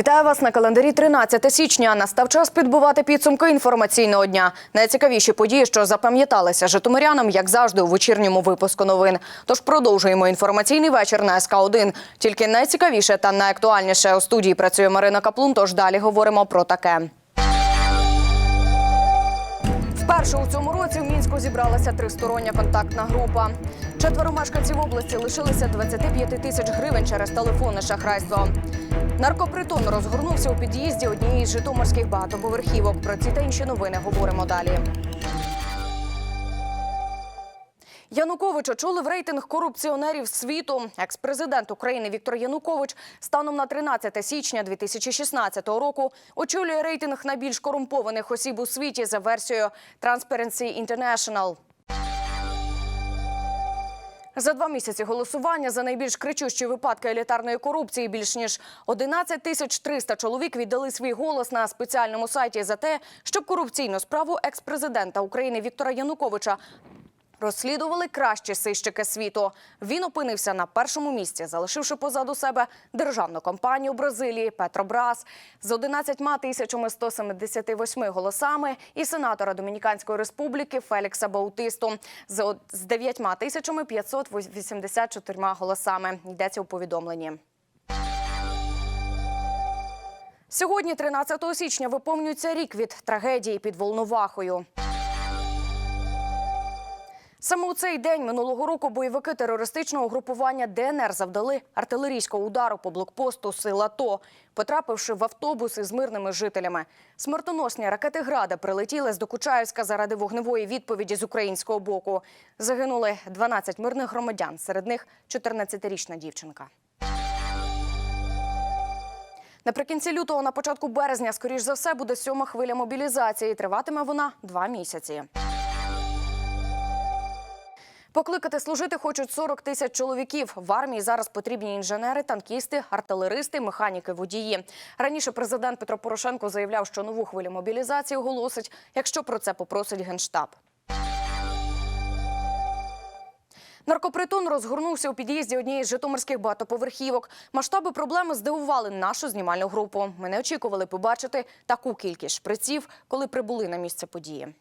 Вітаю вас на календарі 13 січня. Настав час підбувати підсумки інформаційного дня. Найцікавіші події, що запам'яталися житомирянам, як завжди, у вечірньому випуску новин. Тож продовжуємо інформаційний вечір на СК 1 Тільки найцікавіше та найактуальніше у студії працює Марина Каплун. Тож далі говоримо про таке. Вперше у цьому році в мінську зібралася тристороння контактна група. Четверо мешканців області лишилися 25 тисяч гривень через телефонне шахрайство. Наркопритон розгорнувся у під'їзді однієї з житомирських багатоповерхівок. Про ці та інші новини говоримо далі. Янукович очолив рейтинг корупціонерів світу. Екс-президент України Віктор Янукович станом на 13 січня 2016 року очолює рейтинг найбільш корумпованих осіб у світі за версією Transparency International. За два місяці голосування за найбільш кричущі випадки елітарної корупції більш ніж 11 тисяч 300 чоловік віддали свій голос на спеціальному сайті за те, щоб корупційну справу екс-президента України Віктора Януковича розслідували кращі сищики світу. Він опинився на першому місці, залишивши позаду себе державну компанію Бразилії Петробрас з 11 тисячами 178 голосами і сенатора Домініканської республіки Фелікса Баутисту з о- з 9 тисячами 584 голосами. Йдеться у повідомленні. Сьогодні, 13 січня, виповнюється рік від трагедії під Волновахою. Саме у цей день минулого року бойовики терористичного угрупування ДНР завдали артилерійського удару по блокпосту сил АТО, потрапивши в автобус із мирними жителями. Смертоносні ракети «Града» прилетіли з Докучаївська заради вогневої відповіді з українського боку. Загинули 12 мирних громадян, серед них 14-річна дівчинка. Наприкінці лютого, на початку березня, скоріш за все, буде сьома хвиля мобілізації. Триватиме вона два місяці. Покликати служити хочуть 40 тисяч чоловіків. В армії зараз потрібні інженери, танкісти, артилеристи, механіки, водії. Раніше президент Петро Порошенко заявляв, що нову хвилю мобілізації оголосить, якщо про це попросить генштаб. Наркопритон розгорнувся у під'їзді однієї з житомирських багатоповерхівок. Масштаби проблеми здивували нашу знімальну групу. Ми не очікували побачити таку кількість шприців, коли прибули на місце події.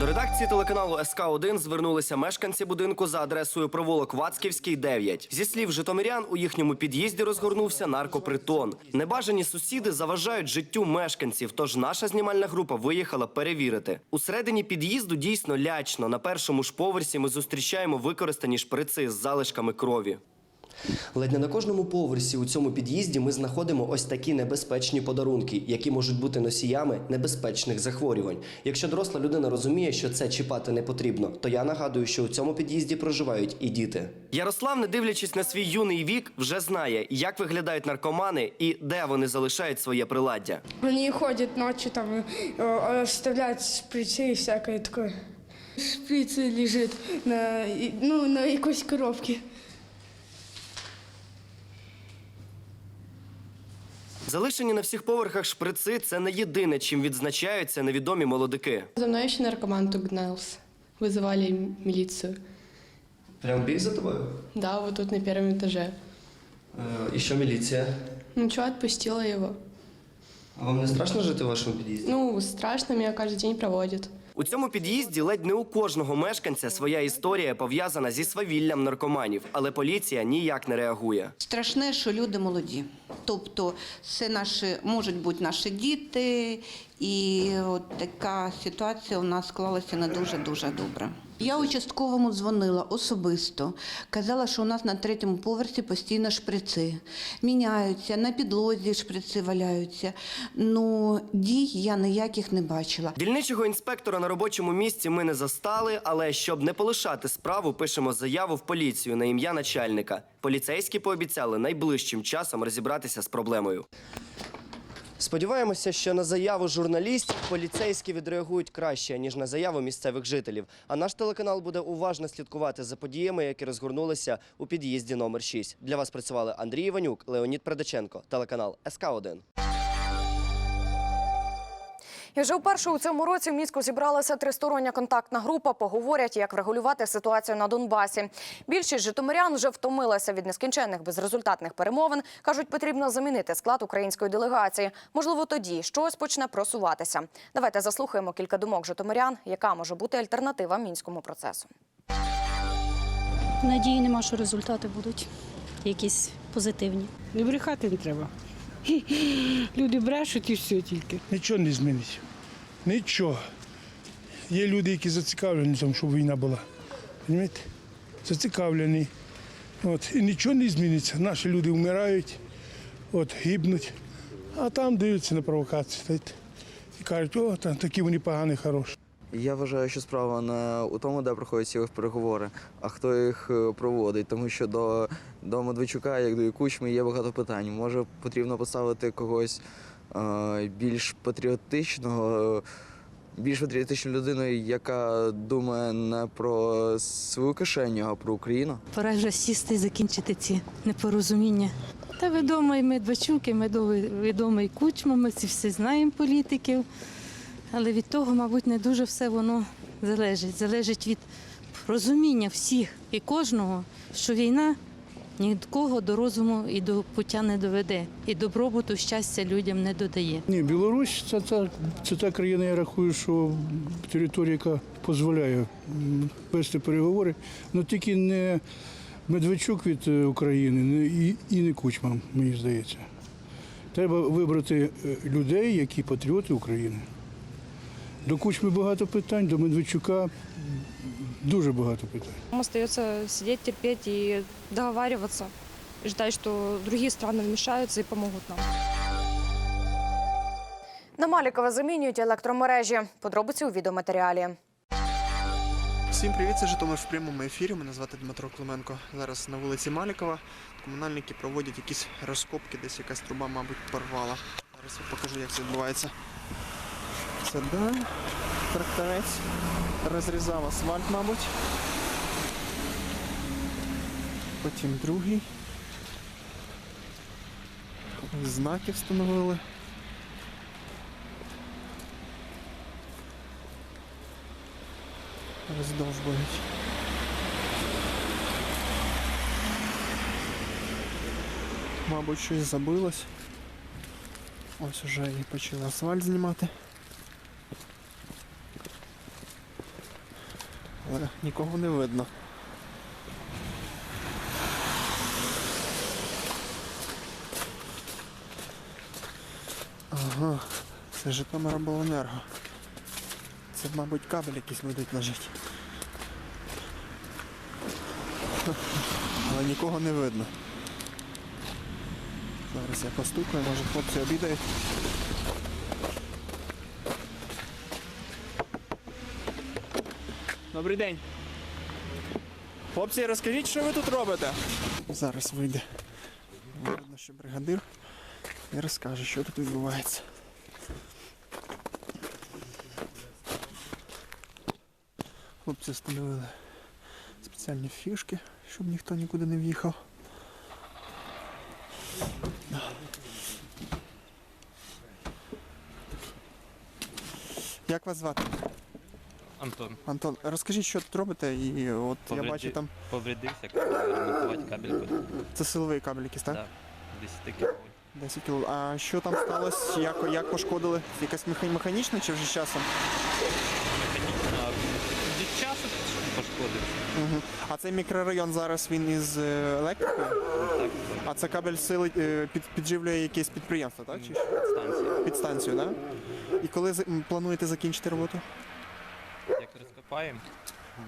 До редакції телеканалу СК 1 звернулися мешканці будинку за адресою провулок Вацківський, 9. Зі слів житомирян, у їхньому під'їзді розгорнувся наркопритон. Небажані сусіди заважають життю мешканців, тож наша знімальна група виїхала перевірити. У середині під'їзду дійсно лячно. На першому ж поверсі ми зустрічаємо використані шприци з залишками крові. Ледь не на кожному поверсі у цьому під'їзді ми знаходимо ось такі небезпечні подарунки, які можуть бути носіями небезпечних захворювань. Якщо доросла людина розуміє, що це чіпати не потрібно, то я нагадую, що у цьому під'їзді проживають і діти. Ярослав, не дивлячись на свій юний вік, вже знає, як виглядають наркомани і де вони залишають своє приладдя. Они ходят ночью, там, э, оставляют шприцы и всякое такое. Шприцы лежит на, и- ну, на якоїсь коробці. Залишені на всіх поверхах шприци це не єдине, чим відзначаються невідомі молодики. За мной еще наркоман тут гнался. Вызывали м- милицию. Прям біг за тобою? Да, вот тут на первом этаже. і що міліція? Ничего, отпустила его. А вам не страшно жити в вашому під'їзді? Ну, страшно, меня каждый день проводят. У цьому під'їзді ледь не у кожного мешканця своя історія пов'язана зі свавіллям наркоманів, але поліція ніяк не реагує. Страшне, що люди молоді. Тобто, це наші можуть бути наші діти, і от така ситуація у нас склалася не дуже дуже добре. Я участковому дзвонила особисто. Казала, що у нас на третьому поверсі постійно шприци. Міняються, на підлозі шприци валяються. Ну, дій я ніяких не бачила. Дільничого інспектора на робочому місці ми не застали, але щоб не полишати справу, пишемо заяву в поліцію на ім'я начальника. Поліцейські пообіцяли найближчим часом розібратися з проблемою. Сподіваємося, що на заяву журналістів поліцейські відреагують краще ніж на заяву місцевих жителів. А наш телеканал буде уважно слідкувати за подіями, які розгорнулися у під'їзді номер 6. Для вас працювали Андрій Іванюк, Леонід Предаченко, телеканал СК 1 І вже вперше у цьому році в Мінську зібралася тристороння контактна група. Поговорять, як врегулювати ситуацію на Донбасі. Більшість житомирян вже втомилася від нескінченних безрезультатних перемовин. кажуть, потрібно замінити склад української делегації. Можливо, тоді щось почне просуватися. Давайте заслухаємо кілька думок житомирян, яка може бути альтернатива мінському процесу. Надії нема, що результати будуть якісь позитивні. Не брехати не треба. Люди брешуть і все тільки. Нічого не зміниться. Нічого. Є люди, які зацікавлені щоб війна була. Розумієте? Зацікавлені. От. І нічого не зміниться. Наші люди вмирають, от, гибнуть, а там дивляться на провокації. І кажуть, о, там такі вони погані, хороші. Я вважаю, що справа не у тому, де проходять ці переговори, а хто їх е, проводить. Тому що до, до Медведчука, як до Кучми, є багато питань. Може, потрібно поставити когось е, більш патріотичного, е, більш патріотичну людину, яка думає не про свою кишеню, а про Україну. Пора вже сісти і закінчити ці непорозуміння. Та відомий Медведчук, і відомий Кучма, ми ці всі знаємо політиків. Але від того, мабуть, не дуже все воно залежить. Залежить від розуміння всіх і кожного, що війна нікого до розуму і до пуття не доведе, і добробуту, щастя людям не додає. Ні, Білорусь це та, це та країна, я рахую, що територія, яка дозволяє вести переговори, але тільки не Медведчук від е, України і, і не Кучма, мені здається. Треба вибрати е, людей, які патріоти України. До Кучми багато питань, до Медведчука дуже багато питань. Нам остается сидеть, терпеть и договариваться. И ждать, что другие страны вмешаются и помогут нам. На Малікова замінюють електромережі. Подробиці у відеоматеріалі. Всім привіт, це Житомир в прямому ефірі. Мене звати Дмитро Клименко. Зараз на вулиці Малікова. Комунальники проводять якісь розкопки, десь якась труба, мабуть, порвала. Зараз я покажу, як це відбувається. Да, тракторець розрізав асфальт, мабуть. Потім другий. Знаки встановили. Роздовбують. Мабуть, щось забилось. Ось уже і почали асфальт знімати. Але нікого не видно. Ага, це Житомиробленерго. Це, мабуть, кабель якийсь будуть лежати. Але нікого не видно. Зараз я постукаю, може хлопці обідають. Добрий день. Хлопці, розкажіть, що ви тут робите? Зараз вийде. Видно, що бригадир і розкаже, що тут відбувається. Хлопці встановили спеціальні фішки, щоб ніхто нікуди не в'їхав. Як вас звати? Антон, Антон, розкажіть, що тут робите, і от я Повреди- бачу там повредився, ремонтувати кабель це силовий кабель якийсь, так? Так, 10 кіловольт. 10 кіл. А що там сталося? Як, як пошкодили? Якась меха- механічна чи вже з часом? Механічно, а від часу пошкодився. Угу. А цей мікрорайон зараз він із е, електрикою? Так, А це кабель сили е, під, підживлює якесь підприємство, так? Чи що? станція. підстанцію, так? І коли за- м, плануєте закінчити роботу? Як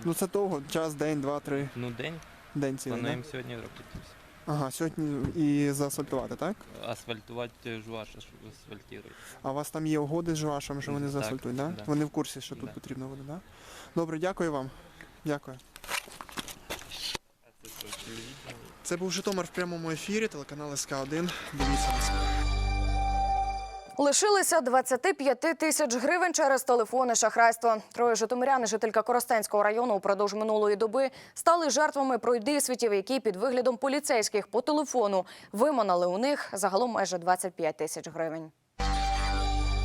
Ну це довго, час, день, два, три, ну день, день цілий. Плануємо сьогодні робити. все. Ага, сьогодні і заасфальтувати, так? Асфальтувати жуаш, асфальтують. А у вас там є угоди з Жуашем, що вони Так, заасфальтують, так? да. Вони в курсі, що тут Да. потрібно буде, так? Добре, дякую вам. Дякую. А це що? Це був Житомир в прямому ефірі, телеканал СК1. Дивіться нас. Лишилися 25 тисяч гривень через телефони шахрайства. Троє житомиряни, жителька Коростенського району упродовж минулої доби стали жертвами пройдисвітів, які під виглядом поліцейських по телефону виманали у них загалом майже 25 тисяч гривень.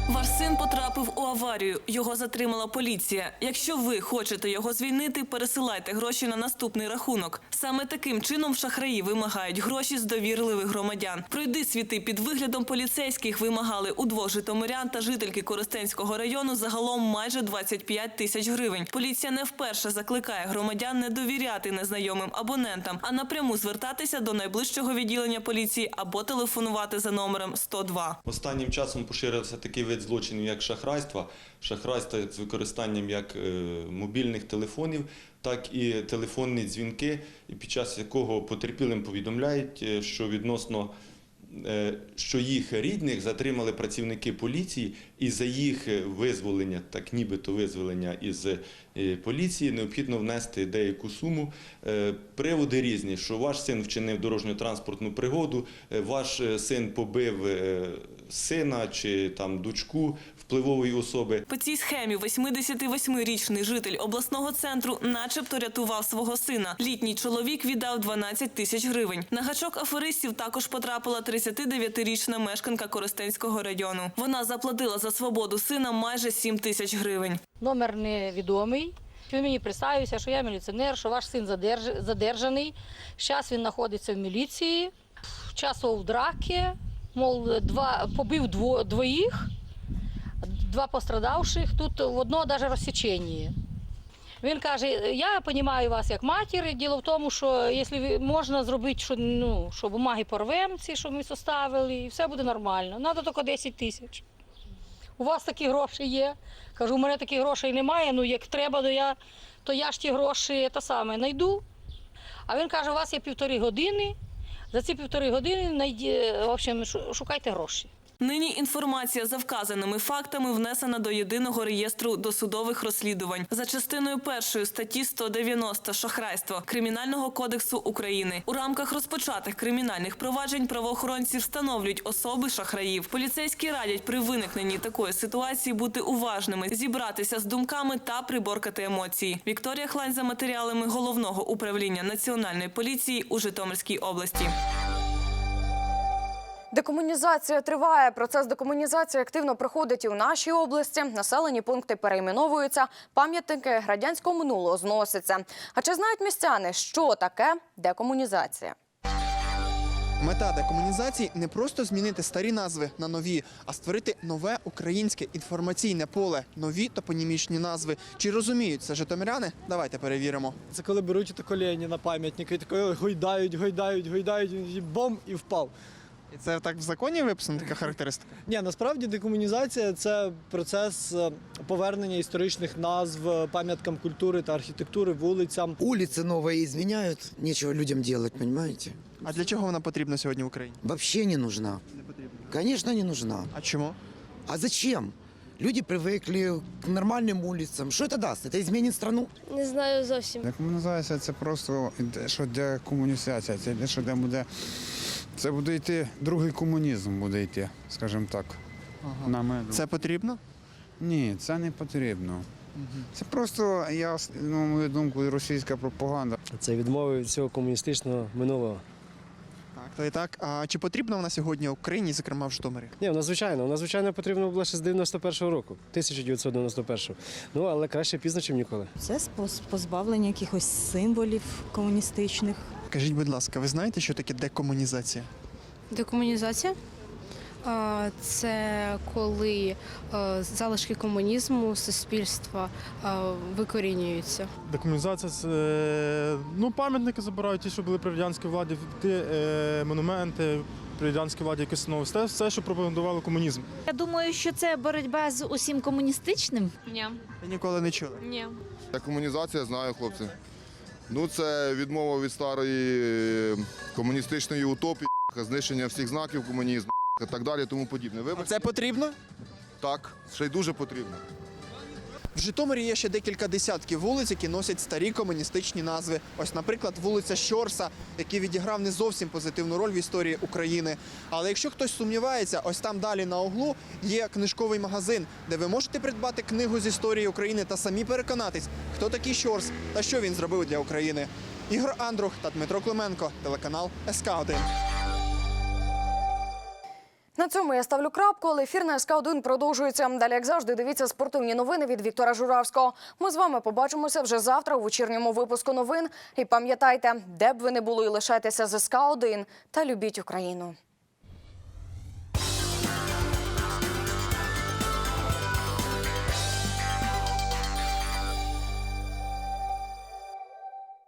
Ваш син потрапив у аварію. Його затримала поліція. Якщо ви хочете його звільнити, пересилайте гроші на наступний рахунок. Саме таким чином шахраї вимагають гроші з довірливих громадян. Пройди світи під виглядом поліцейських вимагали у двох житомирян та жительки Коростенського району загалом майже 25 тисяч гривень. Поліція не вперше закликає громадян не довіряти незнайомим абонентам, а напряму звертатися до найближчого відділення поліції або телефонувати за номером 102. Останнім часом поширився такий вид злочинів, як шахрайство. Шахрайство з використанням як е, мобільних телефонів, так і телефонні дзвінки, під час якого потерпілим повідомляють, е, що відносно е, що їх рідних затримали працівники поліції, і за їх визволення, так нібито визволення із поліції, необхідно внести деяку суму. Приводи різні, що ваш син вчинив дорожньо-транспортну пригоду, ваш син побив сина чи там дочку впливової особи. По цій схемі 88-річний житель обласного центру начебто рятував свого сина. Літній чоловік віддав 12 тисяч гривень. На гачок аферистів також потрапила 39-річна мешканка Коростенського району. Вона заплатила за свободу сина майже 7 тисяч гривень. Номер невідомий. Він мені представився, що я міліціонер, що ваш син задерж- задержаний. Зараз він знаходиться в міліції. Часов драки, мов, два, побив дво, двоїх, два пострадавших, тут в одного навіть розсічення. Він каже: я розумію вас як матір. Діло в тому, що якщо можна зробити, що, ну, що бумаги порвем, ці, що ми составили, і все буде нормально. Треба тільки 10 тисяч. У вас такі гроші є. Кажу, у мене таких грошей немає. Ну як треба, то я, то я ж ті гроші те саме знайду. А він каже, у вас є півтори години. За ці півтори години в общем, шукайте гроші. Нині інформація за вказаними фактами внесена до єдиного реєстру досудових розслідувань за частиною першої статті 190 шахрайство Кримінального кодексу України. У рамках розпочатих кримінальних проваджень правоохоронці встановлюють особи шахраїв. Поліцейські радять при виникненні такої ситуації бути уважними, зібратися з думками та приборкати емоції. Вікторія Хлань за матеріалами головного управління національної поліції у Житомирській області. Декомунізація триває. Процес декомунізації активно проходить і у нашій області. Населені пункти перейменовуються, пам'ятники радянського минулого зносяться. А чи знають містяни, що таке декомунізація? Мета декомунізації не просто змінити старі назви на нові, а створити нове українське інформаційне поле, нові топонімічні назви. Чи розуміють це житомиряни? Давайте перевіримо. Це коли беруть тако на пам'ятник і тако гойдають, гойдають, гойдають, і бом і впав. І це так в законі виписана така характеристика? Ні, насправді декомунізація це процес е, повернення історичних назв е, пам'яткам культури та архітектури, вулицям. Улицы новые изменяют, нечего людям делать, понимаете? А для чого вона потрібна сьогодні в Україні? Вообще не нужна. Конечно, не нужна. А чому? А зачем? Люди привыкли к нормальным улицам. Что это даст? Это изменит страну? Не знаю зовсім. Декомунізація це просто іде, що декомунізація, це йде, що де буде. це буде йти другий комунізм буде йти, скажімо так. На мене. Це потрібно? Ні, це не потрібно. Це просто, я, на мою думку, російська пропаганда. Це відмови від цього комуністичного минулого. Так, то і так. А чи потрібна вона сьогодні Україні, зокрема в Житомирі? Ні, вона звичайно, вона звичайно потрібна була ще з 91-го року, 1991-го. Ну, але краще пізно, ніж ніколи. Це спос- позбавлення якихось символів комуністичних. Кажіть, будь ласка, ви знаєте, що таке декомунізація? Декомунізація це коли е, залишки комунізму суспільства е, викорінюються. Декомунізація це ну, пам'ятники забирають, ті, що були при радянській владі, ті е, монументи при радянській владі, які становилися. Це все, що пропагандувало комунізм. Я думаю, що це боротьба з усім комуністичним. Ні. Ви ніколи не чули. Ні. Комунізація, знаю, хлопці. Ну, це відмова від старої е, комуністичної утопії, знищення всіх знаків комунізму і так далі, тому подібне. Вибачте. Це потрібно? Так, ще й дуже потрібно. В Житомирі є ще декілька десятків вулиць, які носять старі комуністичні назви. Ось, наприклад, вулиця Щорса, який відіграв не зовсім позитивну роль в історії України. Але якщо хтось сумнівається, ось там далі на углу є книжковий магазин, де ви можете придбати книгу з історії України та самі переконатись, хто такий Щорс та що він зробив для України. Ігор Андрух та Дмитро Клименко, телеканал СК 1 На цьому я ставлю крапку, але ефір на СК 1 продовжується. Далі, як завжди, дивіться спортивні новини від Віктора Журавського. Ми з вами побачимося вже завтра у вечірньому випуску новин. І пам'ятайте, де б ви не були, лишайтеся з СК 1 та любіть Україну.